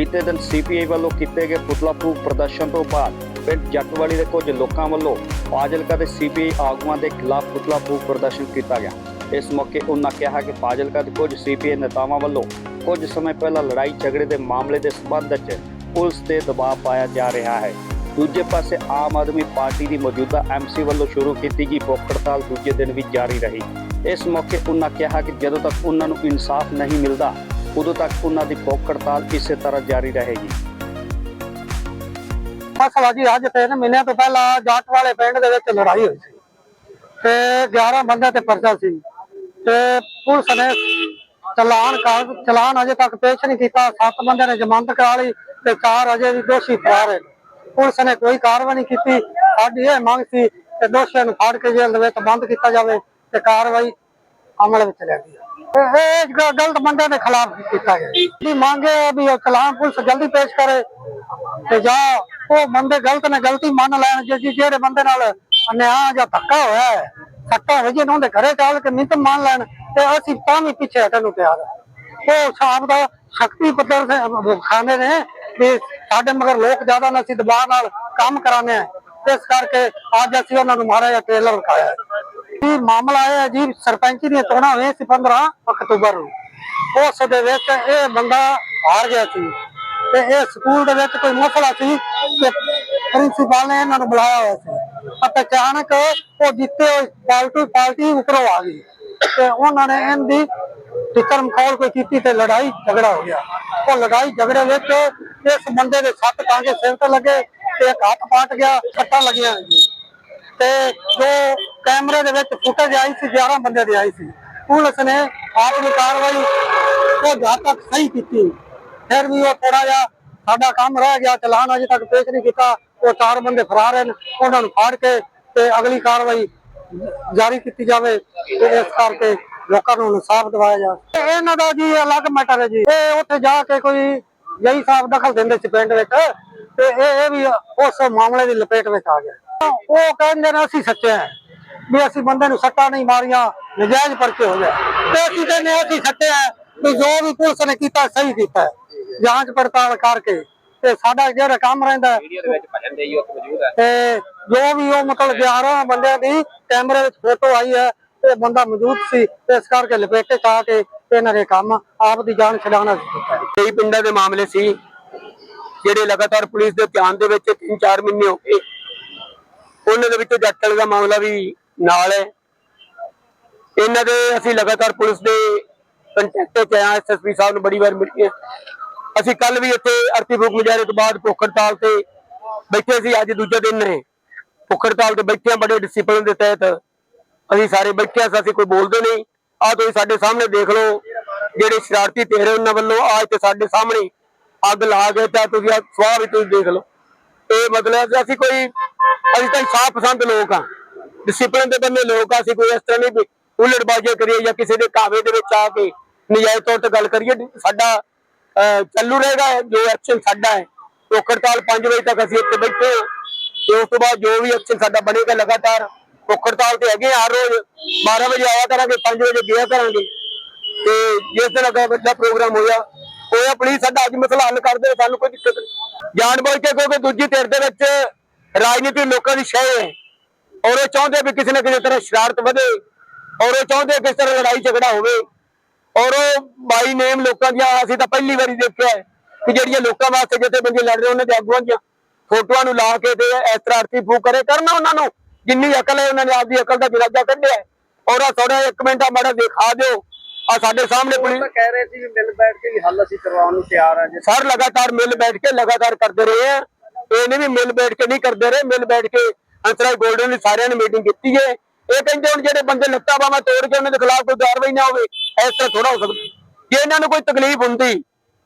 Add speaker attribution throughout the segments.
Speaker 1: ਬੀਤੇ ਦਿਨ ਸੀਪੀਆਈ ਵੱਲੋਂ ਕੀਤੇ ਗਏ ਪੁਤਲਾ ਫੂਕ ਪ੍ਰਦਰਸ਼ਨ ਤੋਂ ਬਾਅਦ ਪਿੰਡ ਜੱਟਵਾਲੀ ਦੇ ਕੁਝ ਲੋਕਾਂ ਵੱਲੋਂ ਫਾਜ਼ਿਲਕਾ ਦੇ ਸੀਪੀਆਈ ਆਗੂਆਂ ਦੇ ਖਿਲਾਫ ਪੁਤਲਾ ਫੂਕ ਪ੍ਰਦਰਸ਼ਨ ਕੀਤਾ ਗਿਆ। ਇਸ ਮੌਕੇ ਉਹਨਾਂ ਕਿਹਾ ਕਿ ਫਾਜ਼ਿਲਕਾ ਦੇ ਕੁਝ ਸੀਪੀਆਈ ਨੇਤਾਵਾਂ ਵੱਲੋਂ ਕੁਝ ਸਮੇਂ ਪਹਿਲਾਂ ਲੜਾਈ ਝਗੜੇ ਦੇ ਮਾਮਲੇ ਦੇ ਸਬੰਧ ਵਿੱਚ ਪੁਲਿਸ ਤੇ ਦਬਾਅ ਪਾਇਆ ਜਾ ਰਿਹਾ ਹੈ। ਦੂਜੇ ਪਾਸੇ ਆਮ ਆਦਮੀ ਪਾਰਟੀ ਦੀ ਮੌਜੂਦਾ ਐਮਸੀ ਵੱਲੋਂ ਸ਼ੁਰੂ ਕੀਤੀ ਗਈ ਭੁੱਖ ਹੜਤਾਲ ਦੂਜੇ ਦਿਨ ਵੀ ਜਾਰੀ ਰਹੀ। ਇਸ ਮੌਕੇ ਉਹਨਾਂ ਕਿਹਾ ਕਿ ਜਦੋਂ ਤੱਕ ਉਹਨਾਂ ਨੂੰ ਇਨਸਾਫ ਨਹੀਂ ਮਿਲਦਾ ਉਦੋਂ ਤੱਕ ਉਹਨਾਂ ਦੀ ਭੁੱਖ ਹੜਤਾਲ ਇਸੇ ਤਰ੍ਹਾਂ ਜਾਰੀ ਰਹੇਗੀ।
Speaker 2: ਮਸਲਾ ਅੱਜ ਤਿੰਨ ਮਹੀਨਿਆਂ ਤੋਂ ਪਹਿਲਾਂ ਜੱਟ ਵਾਲੇ ਪਿੰਡ ਦੇ ਵਿੱਚ ਲੜਾਈ ਹੋਈ ਸੀ। ਤੇ 11 ਬੰਦੇ ਤੇ ਪਰਚਾ ਸੀ। ਤੇ ਪੁਲਿਸ ਨੇ ਚਲਾਨ ਕਰ ਚਲਾਨ ਅਜੇ ਤੱਕ ਪੇਸ਼ ਨਹੀਂ ਕੀਤਾ। ਸੱਤ ਬੰਦੇ ਨੇ ਜ਼ਮਾਨਤ ਕਰਾ ਲਈ ਤੇ ਚਾਰ ਅਜੇ ਵੀ ਦੋਸ਼ੀ ਫਰਾਰ ਹਨ ਪੁਲਿਸ ਨੇ ਕੋਈ ਕਾਰਵਾਈ ਨਹੀਂ ਕੀਤੀ। ਸਾਡੀ ਇਹ ਮੰਗ ਸੀ ਕਿ ਦੋਸ਼ੀਆਂ ਨੂੰ ਫੜ ਕੇ ਜੇਲ੍ਹ ਦੇ ਵਿੱਚ ਬੰਦ ਕੀਤਾ ਜਾਵੇ ਤੇ ਕਾਰਵਾਈ ਅਮਲ ਵਿੱਚ ਲਿਆਂਦੀ ਜਾਵੇ। ਇਹ ਗਲਤ ਬੰਦਿਆਂ ਦੇ ਖਿਲਾਫ ਕੀਤਾ ਗਿਆ। ਵੀ ਮੰਗ ਇਹ ਹੈ ਵੀ ਉਹ ਪੁਲਿਸ ਜਲਦੀ ਪੇਸ਼ ਕਰੇ ਤੇ ਜਾਂ ਉਹ ਬੰਦੇ ਗਲਤ ਨੇ ਗਲਤੀ ਮੰਨ ਲੈਣ ਜੇ ਜਿਹੜੇ ਬੰਦੇ ਨਾਲ ਅਨਿਆਂ ਜਾਂ ਧੱਕਾ ਹੋਇਆ ਹੈ ਸੱਟਾ ਵਜੇ ਨੂੰ ਉਹਦੇ ਘਰੇ ਚੱਲ ਕੇ ਮਿੰਤ ਮੰਨ ਲੈਣ ਤੇ ਅਸੀਂ ਤਾਂ ਵੀ ਪਿੱਛੇ ਹਟਣ ਨੂੰ ਤਿਆਰ ਹਾਂ। ਉਹ ਸ਼ਾਮ ਦਾ ਸ਼ਕਤੀ ਪੱਧਰ ਤੇ ਖਾਣੇ ਨੇ ਵੀ ਸਾਡੇ ਮਗਰ ਲੋਕ ਜ਼ਿਆਦਾ ਨਾ, ਅਸੀਂ ਦਬਾਅ ਨਾਲ ਕੰਮ ਕਰਾਣੇ ਆ ਇਸ ਕਰਕੇ ਅੱਜ ਅਸੀਂ ਉਹਨਾਂ ਨੂੰ ਮਾਰਾ ਜਿਹਾ ਵਿਖਾਇਆ ਇਹ ਮਾਮਲਾ ਇਹ ਹੈ ਜੀ, ਸਰਪੰਚੀ ਦੀਆਂ ਚੋਣਾਂ ਹੋਈਆਂ ਸੀ 15 ਅਕਤੂਬਰ ਨੂੰ। ਉਸ ਦੇ ਵਿੱਚ ਇਹ ਬੰਦਾ ਹਾਰ ਗਿਆ ਸੀ ਤੇ ਇਹ ਸਕੂਲ ਦੇ ਵਿੱਚ ਕੋਈ ਮਸਲਾ ਸੀ ਤੇ ਪ੍ਰਿੰਸੀਪਲ ਨੇ ਇਹਨਾਂ ਨੂੰ ਬੁਲਾਇਆ ਹੋਇਆ ਸੀ। ਅਤੇ ਅਚਾਨਕ ਉਹ ਜਿੱਤੇ ਹੋਏ ਪਾਰਟੀ ਪਾਰਟੀ ਉੱਪਰੋਂ ਆ ਗਈ ਤੇ ਉਹਨਾਂ ਨੇ ਇਹਦੀ ਟਿਕਰ ਮਖੌਲ ਕੋਈ ਕੀਤੀ ਤੇ ਲੜਾਈ ਝਗੜਾ ਹੋ ਗਿਆ। ਉਹ ਲੜਾਈ ਝਗੜੇ ਵਿੱਚ ਇਸ ਬੰਦੇ ਦੇ ਸੱਤ ਟਾਂਗੇ ਸਿਰ ਤੇ ਲੱਗੇ ਤੇ ਇੱਕ ਹੱਥ ਪਾਟ ਗਿਆ, ਸੱਟਾਂ ਲੱਗੀਆਂ ਜੀ। ਤੇ ਜੋ ਕੈਮਰੇ ਦੇ ਵਿੱਚ ਫੁਟੇਜ ਆਈ ਸੀ 11 ਬੰਦੇ ਦੀ ਆਈ ਸੀ। ਪੁਲਿਸ ਨੇ ਆਪਣੀ ਕਾਰਵਾਈ ਉਹ ਜਦ ਤੱਕ ਸਹੀ ਕੀਤੀ। ਫਿਰ ਵੀ ਉਹ ਥੋੜਾ ਜਿਹਾ ਸਾਡਾ ਕੰਮ ਰਹਿ ਗਿਆ, ਚਲਾਨ ਅਜੇ ਤੱਕ ਪੇਸ਼ ਨਹੀਂ ਕੀਤਾ। ਉਹ ਚਾਰ ਬੰਦੇ ਫਰਾਰ ਹਨ, ਉਹਨਾਂ ਨੂੰ ਫੜ ਕੇ ਤੇ ਅਗਲੀ ਕਾਰਵਾਈ ਜਾਰੀ ਕੀਤੀ ਜਾਵੇ। ਤੇ ਇਸ ਕਰਕੇ ਲੋਕਾਂ ਨੂੰ ਇਨਸਾਫ ਦਿਵਾਇਆ ਜਾ ਇਹਨਾਂ ਦਾ ਜੀ ਅਲੱਗ ਮੈਟਰ ਹੈ ਜੀ। ਇਹ ਉੱਥੇ ਜਾ ਕੇ ਕੋਈ ਜਈ ਸਾਹਿਬ ਦਖਲ ਦਿੰਦੇ ਸੀ ਪਿੰਡ ਵਿੱਚ। ਤੇ ਇਹ ਵੀ ਉਸ ਮਾਮਲੇ ਦੀ ਲਪੇਟ ਵਿੱਚ ਆ ਗਿਆ ਉਹ ਕਹਿੰਦੇ ਨੇ ਅਸੀਂ ਸੱਚੇ ਹਾਂ ਵੀ ਅਸੀਂ ਬੰਦੇ ਨੂੰ ਸੱਟਾਂ ਨਹੀਂ ਮਾਰੀਆਂ ਨਜਾਇਜ਼ ਪਰਚੇ ਹੋ ਗਏ ਤੇ ਅਸੀਂ ਕਹਿੰਦੇ ਅਸੀਂ ਸੱਚੇ ਹਾਂ ਵੀ ਜੋ ਵੀ ਪੁਲਿਸ ਨੇ ਕੀਤਾ ਸਹੀ ਕੀਤਾ ਹੈ। ਜਾਂਚ ਪੜਤਾਲ ਕਰਕੇ ਤੇ ਸਾਡਾ ਜਿਹੜਾ ਕੰਮ ਰਹਿੰਦਾ ਹੈ, ਤੇ ਜੋ ਵੀ ਉਹ ਮਤਲਬ 11 ਬੰਦਿਆਂ ਦੀ ਕੈਮਰੇ ਵਿੱਚ ਫੋਟੋ ਆਈ ਹੈ ਇਹ ਬੰਦਾ ਮੌਜੂਦ ਸੀ ਤੇ ਇਸ ਕਰਕੇ ਲਪੇਟੇ ਚ ਆ ਕੇ ਇਹਨਾਂ ਨੇ ਕੰਮ ਆਪ ਦੀ ਜਾਨ ਛਡਾਉਣਾ ਹੈ।
Speaker 3: ਕਈ ਪਿੰਡਾਂ ਦੇ ਮਾਮਲੇ ਸੀ ਜਿਹੜੇ ਲਗਾਤਾਰ ਪੁਲਿਸ ਦੇ ਧਿਆਨ ਦੇ ਵਿੱਚ 3-4 ਮਹੀਨੇ ਹੋ ਗਏ, ਉਹਨਾਂ ਦੇ ਵਿੱਚ ਜੱਟਲ ਦਾ ਮਾਮਲਾ ਵੀ ਨਾਲ ਹੈ। ਇਹਨਾਂ ਦੇ ਅਸੀਂ ਲਗਾਤਾਰ ਪੁਲਿਸ ਦੇ ਕੰਟੈਕਟ 'ਚ ਆਇਆ ਐਸਐਸਪੀ ਸਾਹਿਬ ਨੂੰ ਬੜੀ ਵਾਰ ਮਿਲ ਕੇ ਅਸੀਂ ਕੱਲ ਵੀ ਇੱਥੇ ਅਰਥੀ ਫੂਕ ਮੁਜ਼ਾਹਰੇ ਤੋਂ ਬਾਅਦ ਭੁੱਖ ਤੇ ਬੈਠੇ ਸੀ, ਅੱਜ ਦੂਜਾ ਦਿਨ ਨੇ। ਭੁੱਖ ਤੇ ਬੈਠੇ ਬੜੇ ਡਿਸਪਲਿਨ ਦੇ ਤਹਿਤ। ਅਸੀਂ ਸਾਰੇ ਬੈਠੇ ਹਾਂ, ਅਸੀਂ ਕੋਈ ਬੋਲਦੇ ਨਹੀਂ। ਆਹ ਤੁਸੀਂ ਸਾਡੇ ਸਾਹਮਣੇ ਦੇਖ ਲਓ, ਜਿਹੜੇ ਸ਼ਰਾਰਤੀ ਤੇਰੇ ਉਹਨਾਂ ਵੱਲੋਂ ਅੱਜ ਤੇ ਸਾਡੇ ਸਾਹਮਣੇ ਅੱਗ ਲਾ ਕੇ ਤਾਂ ਤੁਸੀਂ ਆਹ ਸਵਾਹ ਵੀ ਤੁਸੀਂ ਦੇਖ ਲਓ। ਇਹ ਮਤਲਬ ਅਸੀਂ ਕੋਈ ਅਸੀਂ ਤਾਂ ਸਾਫ਼ ਪਸੰਦ ਲੋਕ ਆ ਡਿਸਪਲਿਨ ਦੇ ਬੰਦੇ ਲੋਕ ਆ ਅਸੀਂ ਕੋਈ ਇਸ ਤਰ੍ਹਾਂ ਨਹੀਂ ਉਲੜਬਾਜ਼ੀ ਕਰੀਏ ਜਾਂ ਕਿਸੇ ਦੇ ਕਾਵੇ ਦੇ ਵਿੱਚ ਆ ਕੇ ਨਜਾਇਜ਼ ਤੌਰ ਤੇ ਗੱਲ ਕਰੀਏ। ਸਾਡਾ ਚੱਲੂ ਰਹੇਗਾ ਜੋ ਐਕਸ਼ਨ ਸਾਡਾ ਹੈ। ਭੁੱਖ ਹੜਤਾਲ 5 ਵਜੇ ਤੱਕ ਅਸੀਂ ਇੱਥੇ ਬੈਠੇ ਤੇ ਉਸ ਤੋਂ ਬਾਅਦ ਜੋ ਵੀ ਐਕਸ਼ਨ ਸਾਡਾ ਬਣੇਗਾ ਲਗਾਤਾਰ ਭੁੱਖ ਹੜਤਾਲ ਤੇ ਹੈਗੇ ਆ, ਹਰ ਰੋਜ਼। 12 ਵਜੇ ਆਇਆ ਕਰਾਂਗੇ 5 ਵਜੇ ਗਿਆ ਕਰਾਂਗੇ। ਤੇ ਜਿਸ ਦਿਨ ਅਗਾ ਵੱਡਾ ਪ੍ਰੋਗਰਾਮ ਹੋਇਆ ਹੋਇਆ ਪਲੀਜ਼ ਸਾਡਾ ਅੱਜ ਮਸਲਾ ਹੱਲ ਕਰਦੇ ਸਾਨੂੰ ਕੋਈ ਦਿੱਕਤ ਨਹੀਂ। ਜਾਣ ਕੇ ਕਿਉਂਕਿ ਦੂਜੀ ਧਿਰ ਦੇ ਵਿੱਚ ਰਾਜਨੀਤੀ ਲੋਕਾਂ ਦੀ ਸ਼ੈ ਹੈ। ਔਰ ਉਹ ਚਾਹੁੰਦੇ ਵੀ ਕਿਸੇ ਨਾ ਕਿਸੇ ਤਰ੍ਹਾਂ ਸ਼ਰਾਰਤ ਵਧੇ ਔਰ ਉਹ ਚਾਹੁੰਦੇ ਕਿਸ ਤਰ੍ਹਾਂ ਲੜਾਈ ਝਗੜਾ ਹੋਵੇ। ਔਰ ਉਹ ਬਾਈ ਨੇਮ ਲੋਕਾਂ ਦੀਆਂ, ਅਸੀਂ ਤਾਂ ਪਹਿਲੀ ਵਾਰੀ ਦੇਖਿਆ ਹੈ ਕਿ ਜਿਹੜੀਆਂ ਲੋਕਾਂ ਵਾਸਤੇ ਜਿੱਥੇ ਬੰਦੇ ਲੜ ਰਹੇ ਉਹਨਾਂ ਦੇ ਆਗੂਆਂ ਦੀਆਂ ਫੋਟੋਆਂ ਨੂੰ ਲਾ ਕੇ ਤੇ ਇਸ ਤਰ੍ਹਾਂ ਅਰਥੀ ਫੂਕ ਕਰੇ, ਕਰਨਾ ਉਹਨਾਂ ਨੂੰ। ਜਿੰਨੀ ਅਕਲ ਹੈ, ਉਹਨਾਂ ਨੇ ਆਪਦੀ ਅਕਲ ਦਾ ਜਨਾਜ਼ਾ ਕੱਢਿਆ ਔਰ ਆ ਥੋੜਾ ਇੱਕ ਮਿੰਟ ਮਾੜਾ ਦਿਖਾ ਦਿਓ। ਆ ਸਾਡੇ ਸਾਹਮਣੇ ਪੁਲਿਸ
Speaker 1: ਕਹਿ ਰਹੇ ਸੀ ਵੀ ਮਿਲ ਬੈਠ ਕੇ ਵੀ ਹੱਲ ਅਸੀਂ ਕਰਵਾਉਣ ਨੂੰ ਤਿਆਰ ਹਾਂ ਜੇ।
Speaker 3: ਸਰ ਲਗਾਤਾਰ ਮਿਲ ਬੈਠ ਕੇ ਲਗਾਤਾਰ ਕਰਦੇ ਰਹੇ ਆ। ਇਹ ਨਹੀਂ ਵੀ ਮਿਲ ਬੈਠ ਕੇ ਨਹੀਂ ਕਰਦੇ ਰਹੇ ਮਿਲ ਬੈਠ ਕੇ ਅੰਤਰਾਈ ਗੋਲਡਨ ਨੇ ਸਾਰਿਆਂ ਨੇ ਮੀਟਿੰਗ ਕੀਤੀ ਹੈ ਇਹ ਕਹਿੰਦੇ ਹੁਣ ਜਿਹੜੇ ਬੰਦੇ ਲੱਤਾਂ ਬਾਹਾਂ ਤੋੜ ਕੇ ਉਹਨਾਂ ਦੇ ਖਿਲਾਫ ਕੋਈ ਕਾਰਵਾਈ ਨਾ ਹੋਵੇ ਇਸ ਤਰ੍ਹਾਂ ਥੋੜਾ ਹੋ ਸਕਦਾ। ਜੇ ਇਹਨਾਂ ਨੂੰ ਕੋਈ ਤਕਲੀਫ ਹੁੰਦੀ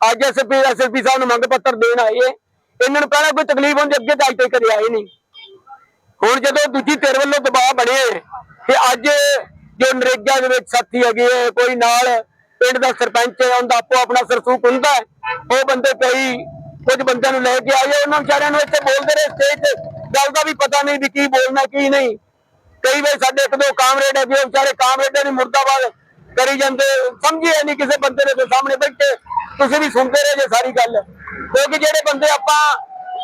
Speaker 3: ਅੱਜ ਐਸਪੀ ਐਸਐਸਪੀ ਸਾਹਿਬ ਨੂੰ ਮੰਗ ਪੱਤਰ ਦੇਣ ਆਏ ਇਹਨਾਂ ਨੂੰ ਪਹਿਲਾਂ ਕੋਈ ਤਕਲੀਫ ਹੁੰਦੀ ਅੱਗੇ ਤਾਂ ਅੱਜ ਤੱਕ ਕਦੇ ਆਏ ਨਹੀਂ। ਹੁਣ ਜਦੋਂ ਦੂਜੀ ਧਿਰ ਵੱਲੋਂ ਦਬਾਅ ਹੈ ਕਿ ਅੱਜ ਜੋ ਨਰੇਗਾ ਦੇ ਵਿੱਚ ਸਾਥੀ ਹੈਗੇ ਹੈ ਕੋਈ ਨਾਲ ਪਿੰਡ ਦਾ ਸਰਪੰਚ ਹੈ, ਉਹਦਾ ਆਪੋ ਆਪਣਾ ਸਰਸੂਕ ਹੁੰਦਾ ਉਹ ਬੰਦੇ ਕਈ ਕੁਝ ਬੰਦਿਆਂ ਨੂੰ ਲੈ ਕੇ ਆਏ ਉਹਨਾਂ ਵਿਚਾਰਿਆਂ ਨੂੰ ਇੱਥੇ ਬੋਲਦੇ ਰਹੇ, ਸਟੇਜ ਤੇ ਗੱਲ ਦਾ ਵੀ ਪਤਾ ਨਹੀਂ ਵੀ ਕੀ ਬੋਲਣਾ, ਕੀ ਨਹੀਂ। ਕਈ ਵਾਰ ਸਾਡੇ ਇੱਕ ਦੋ ਕਾਮਰੇਡ ਹੈ ਵੀ ਉਹ ਵਿਚਾਰੇ ਕਾਮਰੇਡਾਂ ਦੀ ਮੁਰਦਾਬਾਦ ਕਰੀ ਜਾਂਦੇ ਸਮਝਿਆ ਨਹੀਂ ਕਿਸੇ ਬੰਦੇ ਦੇ ਸਾਹਮਣੇ ਬੈਠੇ, ਤੁਸੀਂ ਵੀ ਸੁਣਦੇ ਰਹੇ ਜੇ ਸਾਰੀ ਗੱਲ। ਕਿਉਂਕਿ ਜਿਹੜੇ ਬੰਦੇ ਆਪਾਂ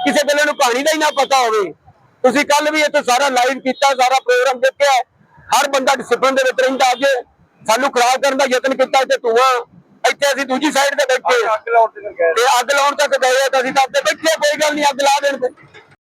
Speaker 3: ਕਿਸੇ ਵੇਲੇ ਨੂੰ ਕਹਾਣੀ ਦਾ ਹੀ ਨਾ ਪਤਾ ਹੋਵੇ, ਤੁਸੀਂ ਕੱਲ ਵੀ ਇੱਥੇ ਸਾਰਾ ਲਾਈਵ ਕੀਤਾ, ਸਾਰਾ ਪ੍ਰੋਗਰਾਮ ਦੇਖਿਆ ਹਰ ਬੰਦਾ ਡਿਸਪਲਿਨ ਦੇ ਵਿੱਚ ਰਹਿੰਦਾ ਅੱਜ। ਸਾਨੂੰ ਖਰਾਬ ਕਰਨ ਦਾ ਯਤਨ ਕੀਤਾ ਤੇ ਧੂਆਂ ਇੱਥੇ ਅਸੀਂ ਦੂਜੀ ਸਾਈਡ ਤੇ ਬੈਠੇ।
Speaker 4: ਤੇ
Speaker 3: ਤੇ ਅੱਗ ਲਾਉਣ ਤੱਕ ਗਏ ਤਾਂ ਅਸੀਂ ਤਾਂ ਬੈਠੇ ਕੋਈ ਗੱਲ ਨਹੀਂ ਅੱਗ ਲਾ ਦੇਣ ਤੇ।